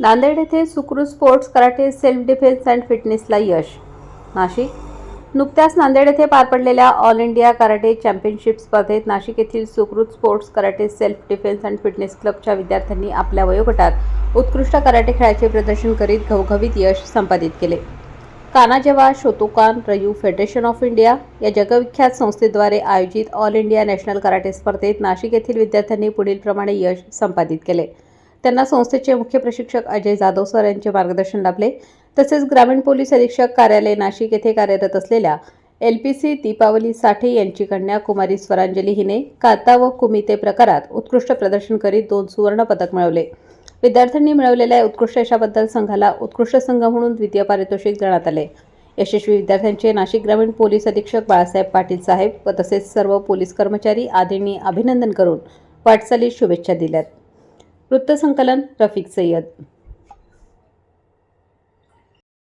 नांदेड येथे सुखरू sports karate self defence and फिटनेसला यश. नाशिक. नुकत्याच नांदेड येथे पार पडलेल्या ऑल इंडिया कराटे चॅम्पियनशिप स्पर्धेत नाशिक येथील Sukrut sports karate self defence and fitness क्लबच्या विद्यार्थ्यांनी आपल्या वयोगटात उत्कृष्ट कराटे खेळाचे प्रदर्शन करीत घवघवीत यश संपादित केले. Kanazawa Shotokan Ryu federation of India या जगविख्यात संस्थेद्वारे आयोजित ऑल इंडिया नॅशनल कराटे स्पर्धेत नाशिक येथील विद्यार्थ्यांनी पुढीलप्रमाणे यश संपादित केले. त्यांना संस्थेचे मुख्य प्रशिक्षक अजय जाधव सर यांचे मार्गदर्शन लाभले. तसेच ग्रामीण पोलीस अधीक्षक कार्यालय नाशिक येथे कार्यरत असलेल्या L P C Deepawali Sathe यांची कन्या कुमारी स्वरांजली हिने काता व कुमिते प्रकारात उत्कृष्ट प्रदर्शन करीत दोन सुवर्ण पदक मिळवले. विद्यार्थ्यांनी मिळवलेल्या उत्कृष्ट यशाबद्दल संघाला उत्कृष्ट संघ म्हणून द्वितीय पारितोषिक देण्यात आले. यशस्वी विद्यार्थ्यांचे नाशिक ग्रामीण पोलीस अधीक्षक बाळासाहेब पाटील साहेब व तसेच सर्व पोलीस कर्मचारी आदींनी अभिनंदन करून वाटचालीस शुभेच्छा दिल्यात. वृत्तसंकलन रफिक सय्यद